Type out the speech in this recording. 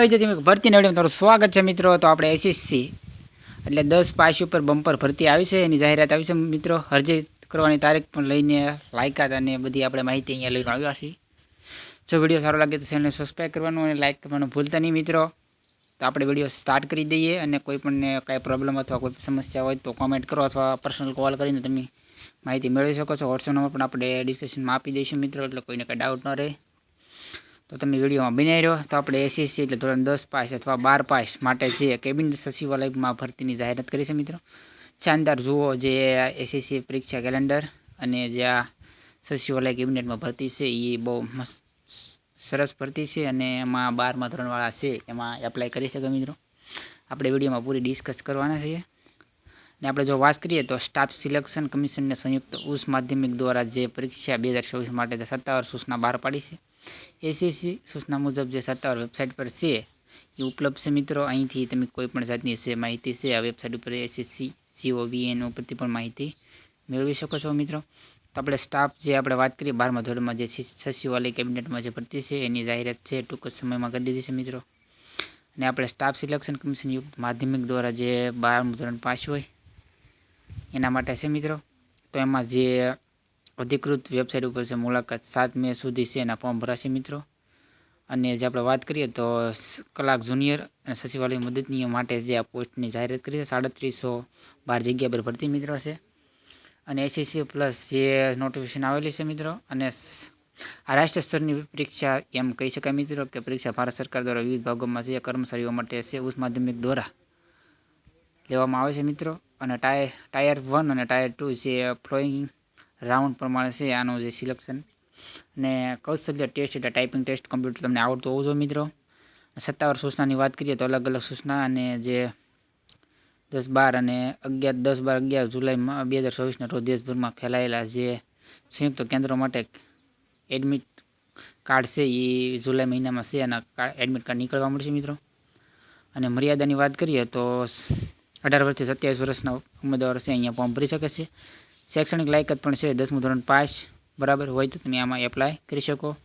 વિદ્યાર્થી ભરતીના વિડીયોમાં તમારું સ્વાગત છે મિત્રો. તો આપણે એસએસસી એટલે દસ પાસ ઉપર બમ્પર ભરતી આવી છે. એની જાહેરાત આવી છે મિત્રો. અરજી કરવાની તારીખ પણ લઈને લાયકાત અને બધી આપણે માહિતી અહીંયા લઈને આવ્યા છીએ. જો વીડિયો સારો લાગે તો ચેનલને સબસ્ક્રાઈબ કરવાનું અને લાઇક કરવાનું ભૂલતા નહીં મિત્રો. તો આપણે વીડિયો સ્ટાર્ટ કરી દઈએ અને કોઈ પણ કાંઈ પ્રોબ્લેમ અથવા કોઈ સમસ્યા હોય તો કોમેન્ટ કરો અથવા પર્સનલ કોલ કરીને તમે માહિતી મેળવી શકો છો. વોટ્સએપ નંબર પણ આપણે ડિસ્કશનમાં આપી દઈશું મિત્રો, એટલે કોઈને કાંઈ ડાઉટ ન રહે. તો તમે વિડીયોમાં બનાવી રહ્યો તો આપણે એસએસસી એટલે ધોરણ દસ પાસ અથવા બાર પાસ માટે જે કેબિનેટ સચિવાલયમાં ભરતીની જાહેરાત કરી છે મિત્રો. શાનદાર જુઓ જે એસએસસી પરીક્ષા કેલેન્ડર અને જે આ સચિવાલય કેબિનેટમાં ભરતી છે એ બહુ મસ્ત, સરસ ભરતી છે અને એમાં બારમા ધોરણવાળા છે, એમાં એપ્લાય કરી શકે મિત્રો. આપણે વિડીયોમાં પૂરી ડિસ્કસ કરવાના છીએ. અને આપણે જો વાત કરીએ તો સ્ટાફ સિલેક્શન કમિશનને સંયુક્ત ઉચ્ચ માધ્યમિક દ્વારા જે પરીક્ષા બે હજાર ચોવીસ માટે સત્તાવાર સૂચના બહાર પાડી છે એસીસી સૂચના મુજબ જે સત્તાવાર વેબસાઇટ પર છે, એ ઉપલબ્ધ છે મિત્રો. અહીંથી તમે કોઈપણ જાતની છે માહિતી છે, આ વેબસાઇટ ઉપર એસએસસી જીઓવીએન ઉપરથી પણ માહિતી મેળવી શકો છો મિત્રો. તો આપણે સ્ટાફ જે આપણે વાત કરીએ, બારમા ધોરણમાં જે સચિવાલય કેબિનેટમાં જે ભરતી છે, એની જાહેરાત છે, ટૂંક સમયમાં કરી દીધી છે મિત્રો. અને આપણે સ્ટાફ સિલેક્શન કમિશન યુક્ત માધ્યમિક દ્વારા જે બારમું ધોરણ પાસ હોય, એના માટે છે મિત્રો. તો એમાં જે અધિકૃત વેબસાઇટ ઉપર છે મુલાકાત સાત મે સુધી છે એના ફોર્મ ભરાશે મિત્રો. અને જે આપણે વાત કરીએ તો કલાક જુનિયર અને સચિવાલય મદદનીય માટે જે આ પોસ્ટની જાહેરાત કરી છે, સાડત્રીસો બાર જગ્યા પર ભરતી મિત્રો છે. અને એસીસી પ્લસ જે નોટિફિકેશન આવેલી છે મિત્રો, અને આ રાષ્ટ્રીય સ્તરની પરીક્ષા એમ કહી શકાય મિત્રો કે પરીક્ષા ભારત સરકાર દ્વારા વિવિધ ભાગોમાં જે કર્મચારીઓ માટે છે ઉચ્ચ માધ્યમિક દ્વારા લેવામાં આવે છે મિત્રો. અને ટાયર ટાયર વન અને ટાયર ટુ જે ફ્લોઈંગ રાઉન્ડ પ્રમાણે છે, આનું જે સિલેક્શન અને કૌશલ્ય ટેસ્ટ એટલે ટાઈપિંગ ટેસ્ટ કમ્પ્યુટર તમને આવડતું હોવું જોઈએ મિત્રો. સત્તાવાર સૂચનાની વાત કરીએ તો અલગ અલગ સૂચના અને જે દસ બાર અને અગિયાર, દસ બાર અગિયાર જુલાઈમાં બે હજાર ચોવીસના રોજ દેશભરમાં ફેલાયેલા જે સંયુક્ત કેન્દ્રો માટે એડમિટ કાર્ડ છે એ જુલાઈ મહિનામાં છે, અને એડમિટ કાર્ડ નીકળવા મળશે મિત્રો. અને મર્યાદાની વાત કરીએ તો અઢાર વર્ષથી સત્યાવીસ વર્ષના ઉમેદવારો છે, અહીંયા ફોર્મ ભરી શકે છે. શૈક્ષણિક લાયકાત પણ છે, દસમું ધોરણ પાસ, બરાબર હોય તો તમે આમાં એપ્લાય કરી શકો.